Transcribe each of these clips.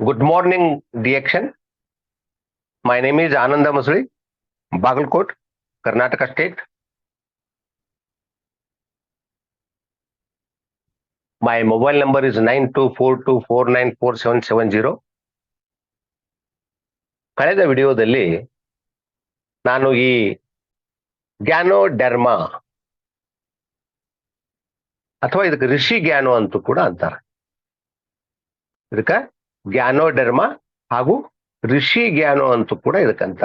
Good morning, DXN. My name is Ananda Masuri, Bagalkot, Karnataka State. My mobile number is nine two four two four nine four seven seven zero. ಕಳೆದ ವಿಡಿಯೋದಲ್ಲಿ ನಾನು ಈ ಗ್ಯಾನೋಡೆರ್ಮಾ ಅಥವಾ ಇದಕ್ಕೆ ಋಷಿ ಗ್ಯಾನೋ ಅಂತೂ ಕೂಡ ಅಂತಾರೆ ಇದಕ್ಕ ಗ್ಯಾನೋಡೆರ್ಮಾ ಹಾಗೂ ಋಷಿ ಗ್ಯಾನೋ ಅಂತ ಕೂಡ ಇದಕ್ಕಂತ.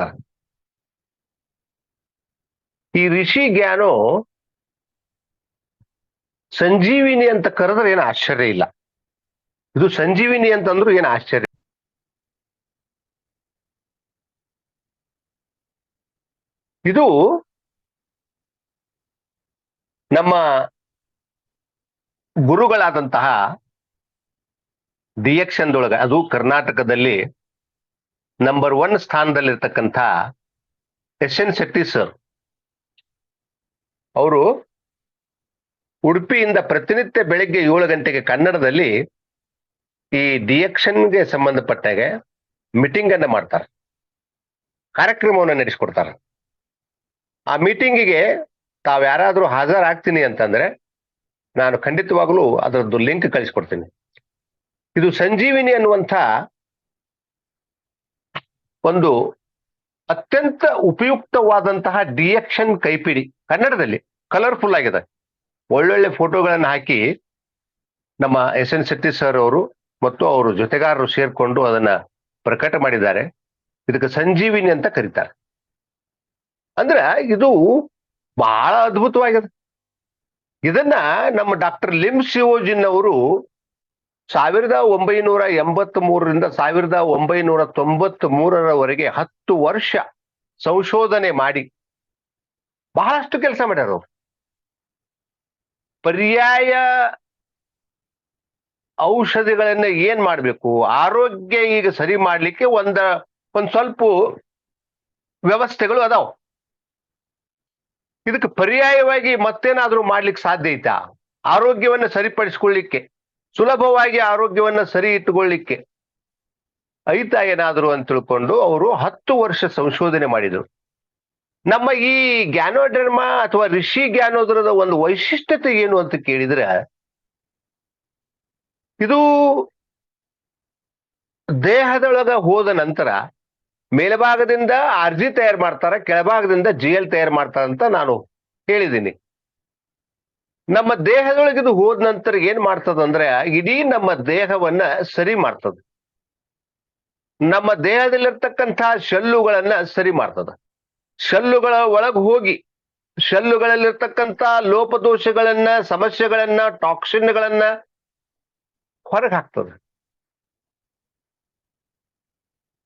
ಈ ಋಷಿ ಗ್ಯಾನೋ ಸಂಜೀವಿನಿ ಅಂತ ಕರೆದ್ರೆ ಏನು ಆಶ್ಚರ್ಯ ಇಲ್ಲ. ಇದು ಸಂಜೀವಿನಿ ಅಂತಂದ್ರು ಏನು ಆಶ್ಚರ್ಯ ಇದು ನಮ್ಮ ಗುರುಗಳಾದಂತಹ ಡಿಎಕ್ಷನ್ದೊಳಗ ಅದು ಕರ್ನಾಟಕದಲ್ಲಿ ನಂಬರ್ ಒನ್ ಸ್ಥಾನದಲ್ಲಿರ್ತಕ್ಕಂಥ ಎಸ್ ಎನ್ ಶೆಟ್ಟಿ ಸರ್ ಅವರು ಉಡುಪಿಯಿಂದ ಪ್ರತಿನಿತ್ಯ ಬೆಳಗ್ಗೆ ಏಳು ಗಂಟೆಗೆ ಕನ್ನಡದಲ್ಲಿ ಈ ಡಿಯಕ್ಷನ್ಗೆ ಸಂಬಂಧಪಟ್ಟಾಗೆ ಮೀಟಿಂಗ್ ಅನ್ನ ಮಾಡ್ತಾರೆ. ಕಾರ್ಯಕ್ರಮವನ್ನು ನಡೆಸಿಕೊಡ್ತಾರೆ. ಆ ಮೀಟಿಂಗಿಗೆ ತಾವ್ಯಾರಾದ್ರೂ ಹಾಜರಾಗ್ತೀನಿ ಅಂತಂದ್ರೆ ನಾನು ಖಂಡಿತವಾಗ್ಲೂ ಅದರದ್ದು ಲಿಂಕ್ ಕಳಿಸ್ಕೊಡ್ತೀನಿ. ಇದು ಸಂಜೀವಿನಿ ಅನ್ನುವಂಥ ಒಂದು ಅತ್ಯಂತ ಉಪಯುಕ್ತವಾದಂತಹ ಡಿಯಕ್ಷನ್ ಕೈಪಿಡಿ. ಕನ್ನಡದಲ್ಲಿ ಕಲರ್ಫುಲ್ ಆಗಿದೆ. ಒಳ್ಳೊಳ್ಳೆ ಫೋಟೋಗಳನ್ನು ಹಾಕಿ ನಮ್ಮ ಎಸ್ ಎನ್ ಶೆಟ್ಟಿ ಸರ್ ಅವರು ಮತ್ತು ಅವರು ಜೊತೆಗಾರರು ಸೇರ್ಕೊಂಡು ಅದನ್ನ ಪ್ರಕಟ ಮಾಡಿದ್ದಾರೆ. ಇದಕ್ಕೆ ಸಂಜೀವಿನಿ ಅಂತ ಕರೀತಾರೆ. ಅಂದ್ರೆ ಇದು ಬಹಳ ಅದ್ಭುತವಾಗಿದೆ. ಇದನ್ನ ನಮ್ಮ ಡಾಕ್ಟರ್ ಲಿಮ್ ಸಿಯೋಜಿನ್ ಅವರು ಸಾವಿರದ ಒಂಬೈನೂರ ಎಂಬತ್ತ್ ಮೂರರಿಂದ ಸಾವಿರದ ಒಂಬೈನೂರ ತೊಂಬತ್ತ್ ಮೂರರವರೆಗೆ ಹತ್ತು ವರ್ಷ ಸಂಶೋಧನೆ ಮಾಡಿ ಬಹಳಷ್ಟು ಕೆಲಸ ಮಾಡ್ಯಾರ ಅವರು. ಪರ್ಯಾಯ ಔಷಧಿಗಳನ್ನ ಏನ್ ಮಾಡ್ಬೇಕು? ಆರೋಗ್ಯ ಈಗ ಸರಿ ಮಾಡ್ಲಿಕ್ಕೆ ಒಂದ, ಒಂದ್ ಸ್ವಲ್ಪ ವ್ಯವಸ್ಥೆಗಳು ಅದಾವ. ಇದಕ್ಕೆ ಪರ್ಯಾಯವಾಗಿ ಮತ್ತೇನಾದ್ರೂ ಮಾಡ್ಲಿಕ್ಕೆ ಸಾಧ್ಯ ಐತಾ? ಆರೋಗ್ಯವನ್ನ ಸರಿಪಡಿಸ್ಕೊಳ್ಳಿಕ್ಕೆ. ಸುಲಭವಾಗಿ ಆರೋಗ್ಯವನ್ನ ಸರಿ ಇಟ್ಟುಕೊಳ್ಳಿಕ್ಕೆ ಐತ ಏನಾದ್ರು ಅಂತ ತಿಳ್ಕೊಂಡು ಅವರು ಹತ್ತು ವರ್ಷ ಸಂಶೋಧನೆ ಮಾಡಿದರು. ನಮ್ಮ ಈ ಜ್ಞಾನೋಧರ್ಮ ಅಥವಾ ಋಷಿ ಗ್ಯಾನೋದರದ ಒಂದು ವೈಶಿಷ್ಟ್ಯತೆ ಏನು ಅಂತ ಕೇಳಿದ್ರೆ, ಇದು ದೇಹದೊಳಗ ಹೋದ ನಂತರ ಮೇಲ್ಭಾಗದಿಂದ ಆರ್ಜಿ ತಯಾರು ಮಾಡ್ತಾರ, ಕೆಳಭಾಗದಿಂದ ಜಿ ಎಲ್ ತಯಾರು ಮಾಡ್ತಾರ ಅಂತ ನಾನು ಹೇಳಿದ್ದೀನಿ. ನಮ್ಮ ದೇಹದೊಳಗೆ ಇದು ಹೋದ ನಂತರ ಏನ್ ಮಾಡ್ತದಂದ್ರೆ ಇಡೀ ನಮ್ಮ ದೇಹವನ್ನ ಸರಿ ಮಾಡ್ತದ. ನಮ್ಮ ದೇಹದಲ್ಲಿರ್ತಕ್ಕಂತಹ ಶೆಲ್ಲುಗಳನ್ನ ಸರಿ ಮಾಡ್ತದ. ಶೆಲ್ಲುಗಳ ಒಳಗೆ ಹೋಗಿ, ಶೆಲ್ಲುಗಳಲ್ಲಿರ್ತಕ್ಕಂಥ ಲೋಪದೋಷಗಳನ್ನ, ಸಮಸ್ಯೆಗಳನ್ನ, ಟಾಕ್ಸಿನ್ಗಳನ್ನ ಹೊರಗೆ ಹಾಕ್ತದೆ.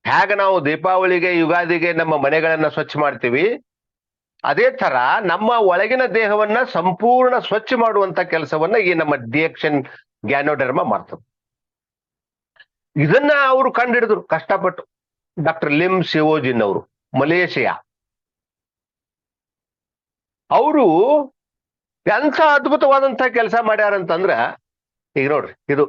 ಹೇಗ ನಾವು ದೀಪಾವಳಿಗೆ, ಯುಗಾದಿಗೆ ನಮ್ಮ ಮನೆಗಳನ್ನ ಸ್ವಚ್ಛ ಮಾಡ್ತೀವಿ. ಅದೇ ತರ ನಮ್ಮ ಒಳಗಿನ ದೇಹವನ್ನ ಸಂಪೂರ್ಣ ಸ್ವಚ್ಛ ಮಾಡುವಂತ ಕೆಲಸವನ್ನ ಈ ನಮ್ಮ ದೇಕ್ಷನ್ ಗ್ಯಾನೋಡರ್ಮ ಮಾಡ್ತದೆ ಇದನ್ನ ಅವರು ಕಂಡಿಡಿದ್ರು, ಕಷ್ಟಪಟ್ಟು. ಡಾಕ್ಟರ್ ಲಿಮ್ ಸಿವೋಜಿನ್ ಅವರು, ಮಲೇಷಿಯಾ. ಅವರು ಎಂಥ ಅದ್ಭುತವಾದಂತ ಕೆಲಸ ಮಾಡ್ಯಾರಂತಂದ್ರ, ಈಗ ನೋಡ್ರಿ, ಇದು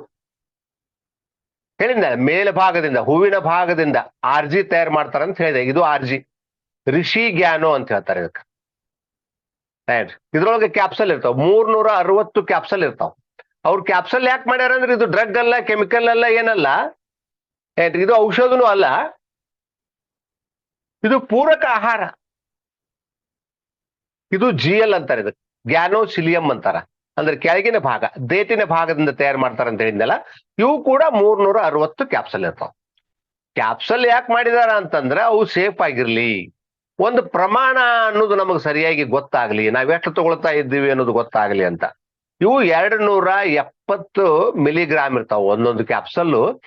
ಹೇಳಿದ ಮೇಲ್ಭಾಗದಿಂದ, ಹೂವಿನ ಭಾಗದಿಂದ ಆರ್ಜಿ ತಯಾರು ಮಾಡ್ತಾರಂತ ಹೇಳಿದೆ, ಇದು ಆರ್ಜಿ. ಋಷಿ ಗ್ಯಾನೋ ಅಂತ ಹೇಳ್ತಾರೆ ಇದಕ್ಕೆ. ಇದ್ರೊಳಗೆ ಕ್ಯಾಪ್ಸಲ್ ಇರ್ತಾವ. ಮೂರ್ನೂರ ಅರವತ್ತು ಕ್ಯಾಪ್ಸಲ್ ಇರ್ತಾವ. ಅವ್ರು ಕ್ಯಾಪ್ಸಲ್ ಯಾಕೆ ಮಾಡ್ಯಾರ ಅಂದ್ರೆ ಇದು ಡ್ರಗ್ ಅಲ್ಲ ಕೆಮಿಕಲ್ ಅಲ್ಲ, ಏನಲ್ಲ. ಏನ್ ಇದು ಔಷಧನೂ ಅಲ್ಲ. ಇದು ಪೂರಕ ಆಹಾರ. ಇದು ಜಿ ಎಲ್ ಅಂತಾರೆ ಇದು ಗ್ಯಾನೋಸಿಲಿಯಂ ಅಂತಾರ. ಅಂದ್ರೆ ಕೆಳಗಿನ ಭಾಗ ದೇಟಿನ ಭಾಗದಿಂದ ತಯಾರು ಮಾಡ್ತಾರ ಅಂತ ಹೇಳಿದ್ನಲ್ಲ, ಇವು ಕೂಡ ಮೂರ್ನೂರ ಅರವತ್ತು ಕ್ಯಾಪ್ಸಲ್ ಇರ್ತಾವ. ಕ್ಯಾಪ್ಸಲ್ ಯಾಕೆ ಮಾಡಿದಾರ ಅಂತಂದ್ರೆ ಅವು ಸೇಫ್ ಆಗಿರ್ಲಿ. ಒಂದು ಪ್ರಮಾಣ ಅನ್ನೋದು ನಮಗೆ ಸರಿಯಾಗಿ ಗೊತ್ತಾಗ್ಲಿ ನಾವೆಷ್ಟು ತಗೊಳ್ತಾ ಇದ್ದೀವಿ ಅನ್ನೋದು ಗೊತ್ತಾಗ್ಲಿ ಅಂತ. ಇವು ಎರಡು ನೂರ ಎಪ್ಪತ್ತು ಮಿಲಿಗ್ರಾಮ್ ಇರ್ತಾವ, ಒಂದೊಂದು ಕ್ಯಾಪ್ಸಲ್ಲು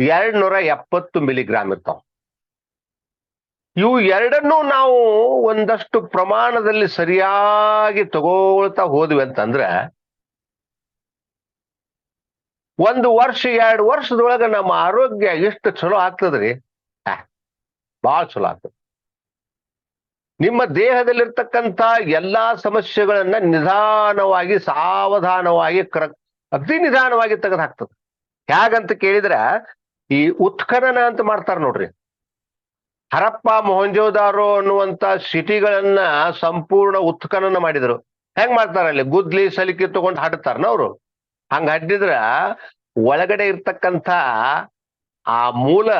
ಎರಡ್ ನೂರ ಎಪ್ಪತ್ತು ಮಿಲಿಗ್ರಾಮ್ ಇರ್ತಾವ. ಇವು ಎರಡನ್ನೂ ನಾವು ಒಂದಷ್ಟು ಪ್ರಮಾಣದಲ್ಲಿ ಸರಿಯಾಗಿ ತಗೊಳ್ತಾ ಹೋದ್ವಿ ಅಂತಂದ್ರೆ, ಒಂದು ವರ್ಷ, ಎರಡು ವರ್ಷದೊಳಗೆ ನಮ್ಮ ಆರೋಗ್ಯ ಎಷ್ಟು ಚಲೋ ಆಗ್ತದ್ರಿ? ಬಹಳ ಚಲೋ ಆಗ್ತದೆ. ನಿಮ್ಮ ದೇಹದಲ್ಲಿರ್ತಕ್ಕಂಥ ಎಲ್ಲಾ ಸಮಸ್ಯೆಗಳನ್ನ ನಿಧಾನವಾಗಿ, ಸಾವಧಾನವಾಗಿ, ಕ್ರ ಅತಿ ನಿಧಾನವಾಗಿ ತೆಗೆದು ಹಾಕ್ತದೆ ಹೇಗಂತ ಕೇಳಿದ್ರ, ಈ ಉತ್ಖನನ ಅಂತ ಮಾಡ್ತಾರ ನೋಡ್ರಿ. ಹರಪ್ಪ ಮೊಹಂಜೋದಾರೋ ಅನ್ನುವಂತ ಸಿಟಿಗಳನ್ನ ಸಂಪೂರ್ಣ ಉತ್ಖನನ ಮಾಡಿದ್ರು. ಹೆಂಗ್ ಮಾಡ್ತಾರ ಅಲ್ಲಿ? ಗುದ್ಲಿ, ಸಲಿಕೆ ತಗೊಂಡು ಹಡ್ತಾರನ ಅವರು. ಹಂಗ ಹಡ್ಡಿದ್ರ ಒಳಗಡೆ ಇರ್ತಕ್ಕಂಥ ಆ ಮೂಲ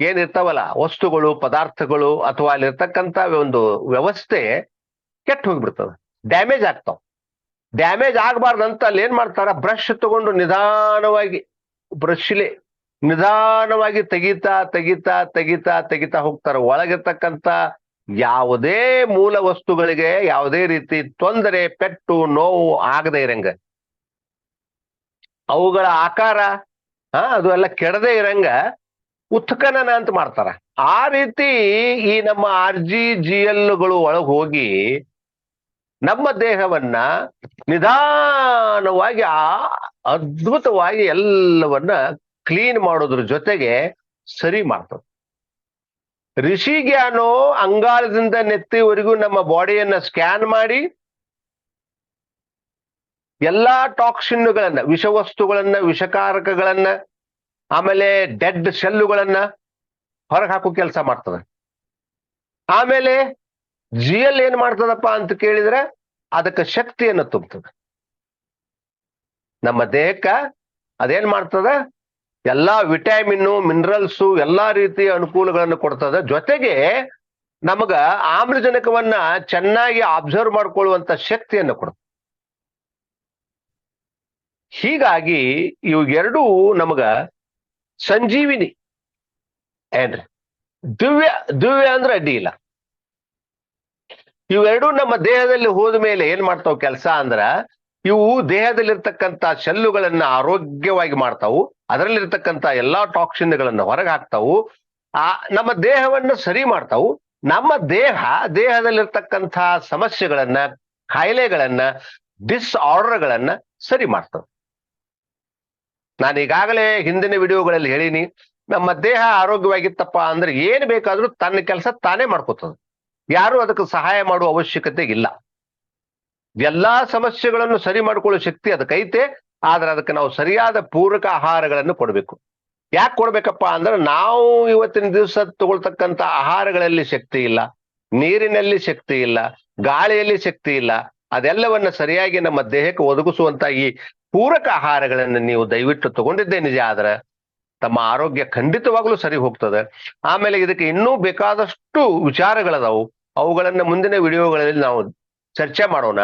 ಏನಿರ್ತಾವಲ್ಲ, ವಸ್ತುಗಳು, ಪದಾರ್ಥಗಳು ಅಥವಾ ಅಲ್ಲಿರ್ತಕ್ಕಂಥ ಒಂದು ವ್ಯವಸ್ಥೆ ಕೆಟ್ಟ ಹೋಗ್ಬಿಡ್ತದ. ಡ್ಯಾಮೇಜ್ ಆಗ್ತಾವ. ಡ್ಯಾಮೇಜ್ ಆಗ್ಬಾರ್ದಂತ ಅಲ್ಲಿ ಏನ್ ಮಾಡ್ತಾರ? ಬ್ರಷ್ ತಗೊಂಡು ನಿಧಾನವಾಗಿ ಬ್ರಷ್ಲೆ ನಿಧಾನವಾಗಿ ತೆಗಿತಾ ತೆಗಿತಾ ತೆಗಿತಾ ತೆಗಿತಾ ಹೋಗ್ತಾರ. ಒಳಗಿರ್ತಕ್ಕಂಥ ಯಾವುದೇ ಮೂಲ ವಸ್ತುಗಳಿಗೆ ಯಾವುದೇ ರೀತಿ ತೊಂದರೆ, ಪೆಟ್ಟು, ನೋವು ಆಗದೆ ಇರಂಗ. ಅವುಗಳ ಆಕಾರ, ಹಾ, ಅದು ಎಲ್ಲ ಕೆಡದೆ ಇರಂಗ. ಉತ್ಖನನ ಅಂತ ಮಾಡ್ತಾರ. ಆ ರೀತಿ ಈ ನಮ್ಮ ಆರ್ ಜಿ ಜಿ ಎಲ್ಗಳು ಒಳಗೆ ಹೋಗಿ ನಮ್ಮ ದೇಹವನ್ನ ನಿಧಾನವಾಗಿ ಆ ಅದ್ಭುತವಾಗಿ ಎಲ್ಲವನ್ನ ಕ್ಲೀನ್ ಮಾಡೋದ್ರ ಜೊತೆಗೆ ಸರಿ ಮಾಡ್ತದೆ. ಋಷಿಗ್ಯಾನೋ ಅಂಗಾಲದಿಂದ ನೆತ್ತಿವರೆಗೂ ನಮ್ಮ ಬಾಡಿಯನ್ನ ಸ್ಕ್ಯಾನ್ ಮಾಡಿ ಎಲ್ಲಾ ಟಾಕ್ಸಿನ್ಗಳನ್ನ, ವಿಷವಸ್ತುಗಳನ್ನ, ವಿಷಕಾರಕಗಳನ್ನ ಆಮೇಲೆ ಡೆಡ್ ಶೆಲ್ಲುಗಳನ್ನ ಹೊರಗೆ ಹಾಕೋ ಕೆಲಸ ಮಾಡ್ತದೆ. ಆಮೇಲೆ ಜಿ ಎಲ್ ಏನ್ ಮಾಡ್ತದಪ್ಪ ಅಂತ ಕೇಳಿದ್ರೆ ಅದಕ್ಕೆ ಶಕ್ತಿಯನ್ನು ತುಂಬುತ್ತದೆ ನಮ್ಮ ದೇಹಕ್ಕ ಅದೇನ್ ಮಾಡ್ತದ? ಎಲ್ಲಾ ವಿಟಮಿನ್ ಮಿನರಲ್ಸು, ಎಲ್ಲಾ ರೀತಿಯ ಅನುಕೂಲಗಳನ್ನು ಕೊಡ್ತದೆ. ಜೊತೆಗೆ ನಮಗ ಆಮ್ಲಜನಕವನ್ನ ಚೆನ್ನಾಗಿ ಅಬ್ಸರ್ವ್ ಮಾಡ್ಕೊಳ್ಳುವಂತ ಶಕ್ತಿಯನ್ನು ಕೊಡ್ತದೆ. ಹೀಗಾಗಿ ಇವೆರಡೂ ನಮಗ ಸಂಜೀವಿನಿ. ಏನ್ರಿ? ದಿವ್ಯ ದಿವ್ಯ ಅಂದ್ರೆ ಅಡ್ಡಿ ಇಲ್ಲ. ಇವೆರಡೂ ನಮ್ಮ ದೇಹದಲ್ಲಿ ಹೋದ ಮೇಲೆ ಏನ್ ಮಾಡ್ತಾವ ಕೆಲಸ ಅಂದ್ರ, ಇವು ದೇಹದಲ್ಲಿರ್ತಕ್ಕಂಥ ಶೆಲ್ಲುಗಳನ್ನ ಆರೋಗ್ಯವಾಗಿ ಮಾಡ್ತಾವು, ಅದರಲ್ಲಿರ್ತಕ್ಕಂಥ ಎಲ್ಲಾ ಟಾಕ್ಸಿನ್ಗಳನ್ನ ಹೊರಗೆ ಹಾಕ್ತಾವು, ಆ, ನಮ್ಮ ದೇಹವನ್ನ ಸರಿ ಮಾಡ್ತಾವು. ನಮ್ಮ ದೇಹ, ದೇಹದಲ್ಲಿರ್ತಕ್ಕಂಥ ಸಮಸ್ಯೆಗಳನ್ನ ಕಾಯಿಲೆಗಳನ್ನ ಡಿಸ್ಆರ್ಡರ್ಗಳನ್ನ ಸರಿ ಮಾಡ್ತಾವ. ನಾನು ಈಗಾಗಲೇ ಹಿಂದಿನ ವಿಡಿಯೋಗಳಲ್ಲಿ ಹೇಳಿನಿ, ನಮ್ಮ ದೇಹ ಆರೋಗ್ಯವಾಗಿತ್ತಪ್ಪ ಅಂದ್ರೆ ಏನ್ ಬೇಕಾದ್ರೂ ತನ್ನ ಕೆಲಸ ತಾನೇ ಮಾಡ್ಕೋತದ. ಯಾರು ಅದಕ್ಕೆ ಸಹಾಯ ಮಾಡುವ ಅವಶ್ಯಕತೆ ಇಲ್ಲ. ಎಲ್ಲಾ ಸಮಸ್ಯೆಗಳನ್ನು ಸರಿ ಮಾಡಿಕೊಳ್ಳುವ ಶಕ್ತಿ ಅದಕ್ಕೈತೆ, ಆದ್ರೆ ಅದಕ್ಕೆ ನಾವು ಸರಿಯಾದ ಪೂರಕ ಆಹಾರಗಳನ್ನು ಕೊಡಬೇಕು. ಯಾಕೆ ಕೊಡ್ಬೇಕಪ್ಪ ಅಂದ್ರೆ ನಾವು ಇವತ್ತಿನ ದಿವಸ ತಗೊಳ್ತಕ್ಕಂಥ ಆಹಾರಗಳಲ್ಲಿ ಶಕ್ತಿ ಇಲ್ಲ, ನೀರಿನಲ್ಲಿ ಶಕ್ತಿ ಇಲ್ಲ, ಗಾಳಿಯಲ್ಲಿ ಶಕ್ತಿ ಇಲ್ಲ, ಅದೆಲ್ಲವನ್ನ ಸರಿಯಾಗಿ ನಮ್ಮ ದೇಹಕ್ಕೆ ಒದಗಿಸುವಂತ ಈ ಪೂರಕ ಆಹಾರಗಳನ್ನು ನೀವು ದಯವಿಟ್ಟು ತಗೊಂಡಿದ್ದೇ ನಿಜ ಆದ್ರೆ ತಮ್ಮ ಆರೋಗ್ಯ ಖಂಡಿತವಾಗ್ಲೂ ಸರಿ ಹೋಗ್ತದೆ. ಆಮೇಲೆ ಇದಕ್ಕೆ ಇನ್ನೂ ಬೇಕಾದಷ್ಟು ವಿಚಾರಗಳದಾವು. ಅವುಗಳನ್ನ ಮುಂದಿನ ವಿಡಿಯೋಗಳಲ್ಲಿ ನಾವು ಚರ್ಚೆ ಮಾಡೋಣ.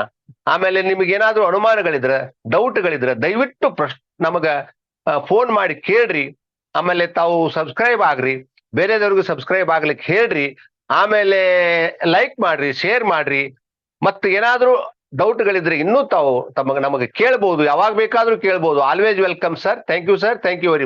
ಆಮೇಲೆ ನಿಮಗೇನಾದ್ರೂ ಅನುಮಾನಗಳಿದ್ರೆ, ಡೌಟ್ಗಳಿದ್ರೆ ದಯವಿಟ್ಟು ಪ್ರಶ್, ನಮಗ ಫೋನ್ ಮಾಡಿ ಕೇಳ್ರಿ. ಆಮೇಲೆ ತಾವು ಸಬ್ಸ್ಕ್ರೈಬ್ ಆಗ್ರಿ. ಬೇರೆದವ್ರಿಗೂ ಸಬ್ಸ್ಕ್ರೈಬ್ ಆಗ್ಲಿಕ್ಕೆ ಹೇಳ್ರಿ. ಆಮೇಲೆ ಲೈಕ್ ಮಾಡ್ರಿ, ಶೇರ್ ಮಾಡ್ರಿ. ಮತ್ತೆ ಏನಾದ್ರೂ ಡೌಟ್ಗಳಿದ್ರೆ ಇನ್ನೂ ತಾವು ತಮಗೆ ನಮಗೆ ಕೇಳ್ಬೋದು, ಯಾವಾಗ ಬೇಕಾದ್ರೂ ಕೇಳ್ಬೋದು. Always welcome sir thank you sir thank you very